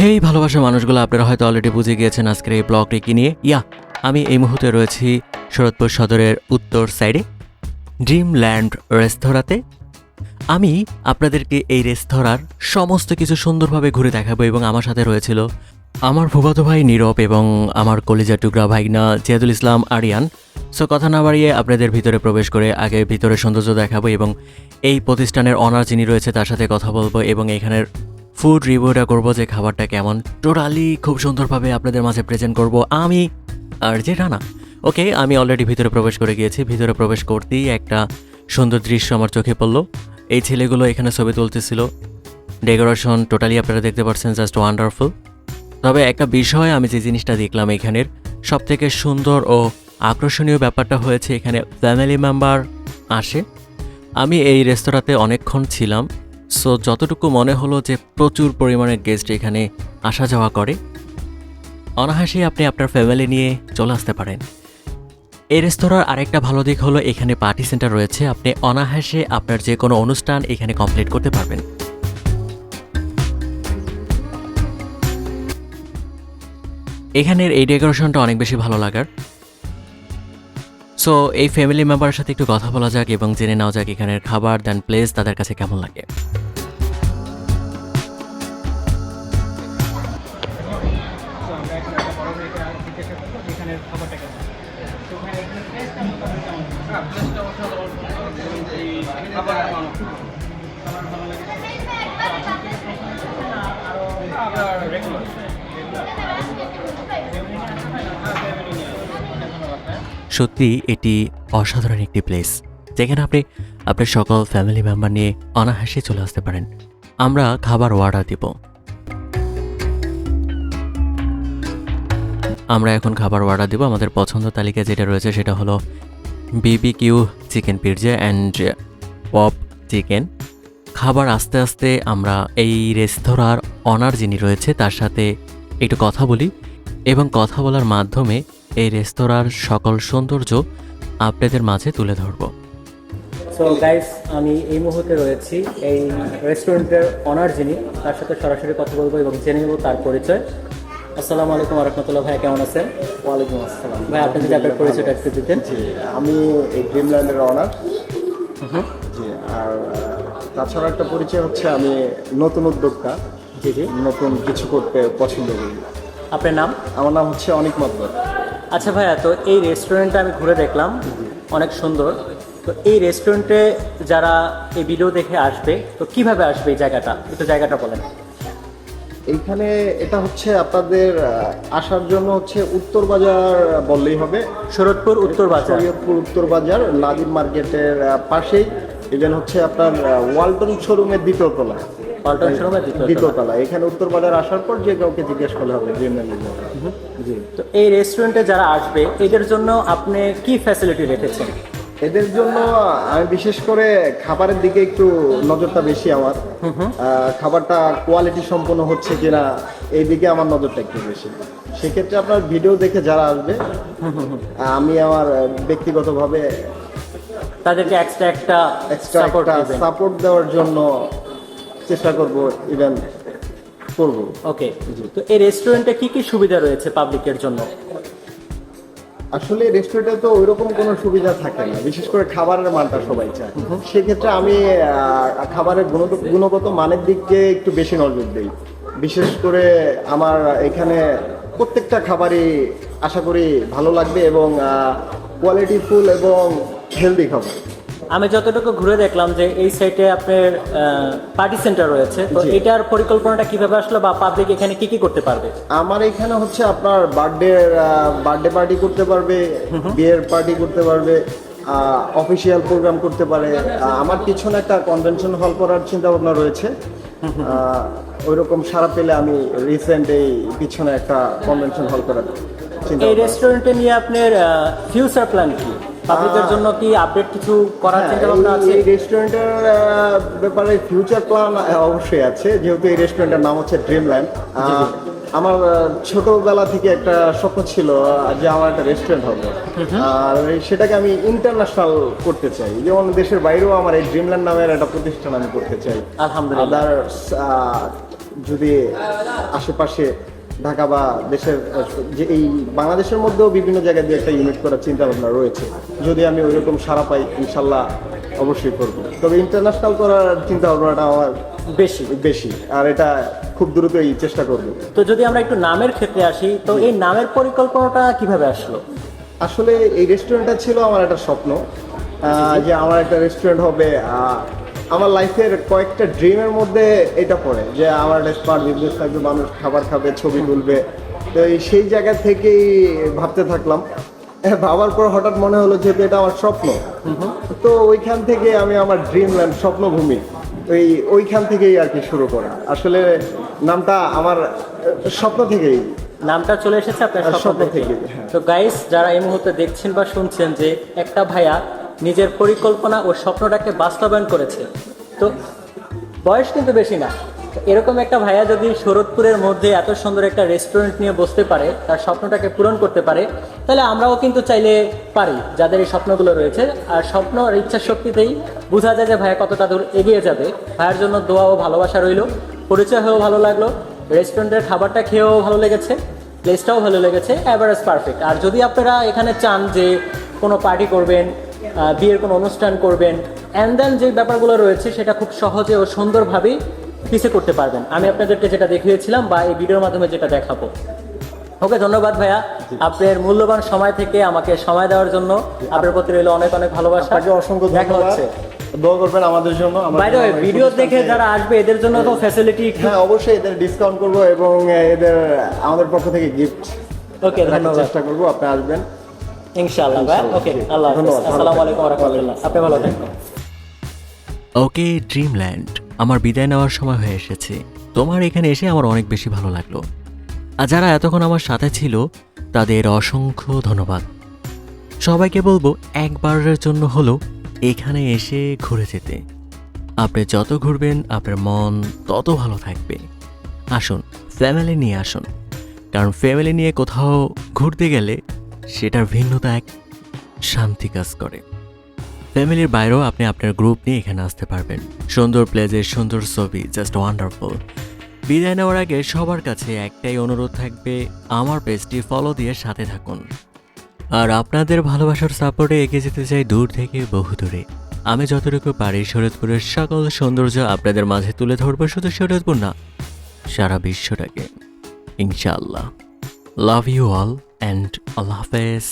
হেই, ভালোবাসার মানুষগুলো, আপনারা হয়তো অলরেডি বুঝে গিয়েছেন আজকের এই ব্লগটি কি নিয়ে। ইয়া আমি এই মুহূর্তে রয়েছি শরৎপুর সদরের উত্তর সাইডে ড্রিম ল্যান্ড রেস্তোরাঁতে। আমি আপনাদেরকে এই রেস্তোরাঁর সমস্ত কিছু সুন্দরভাবে ঘুরে দেখাবো এবং আমার সাথে রয়েছিল আমার ফুফাতো ভাই নীরব এবং আমার কলিজা টুকরা ভাইগনা জিয়াদুল ইসলাম, আরিয়ান। সো কথা না বাড়িয়ে আপনাদের ভিতরে প্রবেশ করে আগে ভিতরে সৌন্দর্য দেখাবো এবং এই প্রতিষ্ঠানের অনার যিনি রয়েছে তার সাথে কথা বলব এবং এখানের ফুড রিভিউটা করব যে খাবারটা কেমন। টোটালি খুব সুন্দরভাবে আপনাদের মাঝে প্রেজেন্ট করব। আমি আর যে রানা ওকে আমি অলরেডি ভিতরে প্রবেশ করে গিয়েছি। ভিতরে প্রবেশ করতেই একটা সুন্দর দৃশ্য আমার চোখে পড়ল। এই ছেলেগুলো এখানে ছবি তুলতেছিল। ডেকোরেশন টোটালি আপনারা দেখতে পাচ্ছেন জাস্ট ওয়ান্ডারফুল তবে একটা বিষয় আমি যে জিনিসটা দেখলাম এখানের সব থেকে সুন্দর ও আকর্ষণীয় ব্যাপারটা হয়েছে এখানে ফ্যামিলি মেম্বার আসে। আমি এই রেস্তোরাঁতে অনেকক্ষণ ছিলাম। সো যতটুকু মনে হলো যে প্রচুর পরিমাণে গেস্ট এখানে আসা যাওয়া করে অনাহাসেই আপনি আপনার ফ্যামিলি নিয়ে চলে আসতে পারেন। এই রেস্তোরাঁর আরেকটা ভালো দিক হলো এখানে পার্টি সেন্টার রয়েছে। আপনি অনাহাসে আপনার যে কোনো অনুষ্ঠান এখানে কমপ্লিট করতে পারবেন। এখানের এই ডেকোরেশনটা অনেক বেশি ভালো লাগার। সো এই ফ্যামিলি মেম্বারের সাথে একটু কথা বলা যাক এবং জেনে নেওয়া যাক এখানের খাবার দেন প্লেস তাদের কাছে কেমন লাগে। সত্যি এটি অসাধারণ একটি প্লেস যেখানে আপনি আপনার সকল ফ্যামিলি মেম্বার নিয়ে অনাহাসে চলে আসতে পারেন। আমরা খাবার অর্ডার দিব। আমরা এখন খাবার অর্ডার দিব। আমাদের পছন্দ তালিকায় যেটা রয়েছে সেটা হলো B B Q chicken pizza and pop chicken খাবার আস্তে আস্তে আমরা এই রেস্তোরাঁর অনার যিনি রয়েছে তার সাথে একটু কথা বলি এবং কথা বলার মাধ্যমে এই রেস্তোরাঁর সকল সৌন্দর্য আপনাদের মাঝে তুলে ধরব। সো গাইস আমি এই মুহূর্তে রয়েছি এই রেস্টুরেন্টের অনার যিনি তার সাথে সরাসরি কথা বলব এবং জেনে নেব তার পরিচয়। আসসালামু আলাইকুম রহমতুল্লাহ ভাই কেমন আছেন? ওয়ালাইকুম আসসালাম। ভাই আপনি যদি আপনার পরিচয়টা একটু দিতেন। জি আমি এই ড্রিমল্যান্ডের অনার জি আর তাছাড়া একটা পরিচয় হচ্ছে আমি নতুন উদ্যোক্তা। জি জি। নতুন কিছু করতে পছন্দ করি। আপনার নাম? আমার নাম হচ্ছে অনিক মাতবর। আচ্ছা ভাইয়া তো এই রেস্টুরেন্টটা আমি ঘুরে দেখলাম। অনেক সুন্দর। তো এই রেস্টুরেন্টে যারা এই ভিডিও দেখে আসবে তো কীভাবে আসবে এই জায়গাটা? একটু জায়গাটা বলেন। এইখানে এটা হচ্ছে আপনাদের আসার জন্য হচ্ছে উত্তর বাজার বললেই হবে। শরৎপুর উত্তর বাজার। শরীয়তপুর উত্তর বাজার নাদিম মার্কেটের পাশেই। ইভেন হচ্ছে আপনার ওয়ালটন শোরুমের দ্বিতীয় তলা। পল্টন শোরুমের দ্বিতীয় দ্বিতীয় এখানে উত্তর বাজার আসার পর যে কাউকে জিজ্ঞেস করলে হবে। জি। তো এই রেস্টুরেন্টে যারা আসবে এদের জন্য আপনি কি ফ্যাসিলিটি রেখেছেন? এদের জন্য আমি বিশেষ করে খাবারের দিকে একটু নজরটা বেশি আমার। খাবারটা কোয়ালিটি সম্পন্ন হচ্ছে কিনা এই দিকে আমার নজরটা একটু বেশি। সেক্ষেত্রে আপনার ভিডিও দেখে যারা আসবে আমি আমার ব্যক্তিগতভাবে তাদেরকে এক্সট্রা একটা এক্সট্রা সাপোর্ট একটা সাপোর্ট দেওয়ার জন্য চেষ্টা করব ইভেন করব। ওকে তো এই রেস্টুরেন্টে কি কি সুবিধা রয়েছে পাবলিকের জন্য? আসলে রেস্টুরেন্টে তো ওইরকম কোনো সুবিধা থাকে না। বিশেষ করে খাবারের মানটা সবাই চায়। সেক্ষেত্রে আমি খাবারের গুণগত গুণগত মানের দিকে একটু বেশি নজর দিই। বিশেষ করে আমার এখানে প্রত্যেকটা খাবারই আশা করি ভালো লাগবে এবং কোয়ালিটিফুল এবং হেলদি খাবার। আমি যতটুকু ঘুরে দেখলাম যে এই সাইটে আপনার পার্টি সেন্টার রয়েছে তো এটার পরিকল্পনাটা কীভাবে আসলো বা পাবলিক এখানে কি কি করতে পারবে? আমার এখানে হচ্ছে আপনার বার্থডে বার্থডে পার্টি করতে পারবে বিয়ের পার্টি করতে পারবে অফিসিয়াল প্রোগ্রাম করতে পারে আমার পিছনে একটা কনভেনশন হল করার চিন্তা ভাবনা রয়েছে ওই রকম সারা পেলে আমি রিসেন্ট এই পিছনে একটা কনভেনশন হল করার চিন্তা এই রেস্টুরেন্টে নিয়ে আপনার ফিউচার প্ল্যান কি? পাবলিকের জন্য কি আপডেট কিছু করার হ্যাঁ, চিন্তা ভাবনা আছে? এই রেস্টুরেন্টের ব্যাপারে ফিউচার প্ল্যান অবশ্যই আছে। যেহেতু এই রেস্টুরেন্টের নাম হচ্ছে ড্রিমল্যান্ড আমার ছোটবেলা থেকে একটা স্বপ্ন ছিল যে আমার একটা রেস্টুরেন্ট হবে। আর সেটাকে আমি ইন্টারন্যাশনাল করতে চাই। যেমন দেশের বাইরেও আমার এই ড্রিমল্যান্ড নামের একটা প্রতিষ্ঠান আমি করতে চাই। আলহামদুলিল্লাহ। যদি আশেপাশে ঢাকা বা দেশের যে এই বাংলাদেশের মধ্যেও বিভিন্ন জায়গায় দিয়ে একটা ইউনিট করার চিন্তা ভাবনা রয়েছে। যদি আমি ওইরকম সারা পাই ইনশাল্লাহ অবশ্যই করব। তবে ইন্টারন্যাশনাল করার চিন্তা ভাবনাটা আমার বেশি। বেশি আর এটা খুব দ্রুত এই চেষ্টা করব। তো যদি আমরা একটু নামের ক্ষেত্রে আসি তো এই নামের পরিকল্পনাটা কীভাবে আসলো? আসলে এই রেস্টুরেন্টটা ছিল আমার একটা স্বপ্ন যে আমার একটা রেস্টুরেন্ট হবে আমার লাইফের কয়েকটা ড্রিমের মধ্যে এটা পড়ে যে আমার একটা স্মার্ট বিজনেস থাকবে মানুষ খাবার খাবে ছবি তুলবে। তো এই সেই জায়গা থেকেই ভাবতে থাকলাম। ভাবার পর হঠাৎ মনে হলো যেহেতু এটা আমার স্বপ্ন তো ওইখান থেকে আমি আমার ড্রিম ল্যান্ড স্বপ্নভূমি ওই ওইখান থেকেই আর কি শুরু করা। আসলে নামটা আমার স্বপ্ন থেকেই। নামটা চলে এসেছে আপনার স্বপ্ন থেকে, হ্যাঁ। তো গাইস যারা এই মুহূর্তে দেখছেন বা শুনছেন যে একটা ভাইয়া নিজের পরিকল্পনা ও স্বপ্নটাকে বাস্তবায়ন করেছে। তো বয়স কিন্তু বেশি না। এরকম একটা ভাইয়া যদি শরৎপুরের মধ্যে এত সুন্দর একটা রেস্টুরেন্ট নিয়ে বসতে পারে, তার স্বপ্নটাকে পূরণ করতে পারে, তাহলে আমরাও কিন্তু চাইলে পারি, যাদের এই স্বপ্নগুলো রয়েছে। আর স্বপ্ন আর ইচ্ছা শক্তিতেই বোঝা যায় যে ভাইয়া কতটা দূর এগিয়ে যাবে। ভাইয়ার জন্য দোয়া ও ভালোবাসা রইল। পরিচয় হয়েও ভালো লাগল। রেস্টুরেন্টের খাবারটা খেয়েও ভালো লেগেছে। প্লেসটাও ভালো লেগেছে। অ্যাভারেজ পারফেক্ট আর যদি আপনারা এখানে চান যে কোনো পার্টি করবেন বিয়ের কোনো অনুষ্ঠান করবেন। অ্যান্ড দেন যে ব্যাপারগুলো রয়েছে সেটা খুব সহজে ও সুন্দরভাবেই পিছিয়ে করতে পারবেন। আমি আপনাদেরকে যেটা দেখিয়েছিলাম বা এই ভিডিওর মাধ্যমে যেটা দেখাবো। ওকে ধন্যবাদ ভাইয়া। আপনার মূল্যবান সময় থেকে আমাকে সময় দেওয়ার জন্য আপনার প্রতি রইল অনেক অনেক ভালোবাসা। অসংখ্য দেখা হচ্ছে। দোয়া করবেন আমাদের জন্য। ভিডিও দেখে যারা আসবে এদের জন্য তো ফ্যাসিলিটি হ্যাঁ অবশ্যই এদের ডিসকাউন্ট করব এবং এদের আমাদের পক্ষ থেকে গিফট ওকে ধন্যবাদ। চেষ্টা করব। আপনি আসবেন। ইনশাআল্লাহ ভাই। ওকে আল্লাহ হাফেজ। ধন্যবাদ, ভালো আসসালামু আলাইকুম রহমতুল্লাহ আপনি ভালো থাকবেন ওকে ড্রিমল্যান্ড। আমার বিদায় নেওয়ার সময় হয়ে এসেছে। তোমার এখানে এসে আমার অনেক বেশি ভালো লাগল। আর যারা এতক্ষণ আমার সাথে ছিল তাদের অসংখ্য ধন্যবাদ। সবাইকে বলব একবারের জন্য হলো এখানে এসে ঘুরে যেতে। আপনি যত ঘুরবেন আপনার মন তত ভালো থাকবে। আসুন ফ্যামিলি নিয়ে আসুন। কারণ ফ্যামিলি নিয়ে কোথাও ঘুরতে গেলে সেটার ভিন্নতা এক শান্তি কাজ করে। ফ্যামিলির বাইরেও আপনি আপনার গ্রুপ নিয়ে এখানে আসতে পারবেন। সুন্দর প্লেজের সুন্দর ছবি জাস্ট ওয়ান্ডারফুল বিদায় নেওয়ার আগে সবার কাছে একটাই অনুরোধ থাকবে, আমার পেজটি ফলো দিয়ে সাথে থাকুন। আর আপনাদের ভালোবাসার সাপোর্টে এগিয়ে যেতে চাই দূর থেকে বহু দূরে। আমি যতটুকু পারি শরৎপুরের সকল সৌন্দর্য আপনাদের মাঝে তুলে ধরবো, শুধু শরৎপুর না, সারা বিশ্বটাকে। ইনশাআল্লাহ। লাভ ইউ অল অ্যান্ড আল্লাহ হাফেজ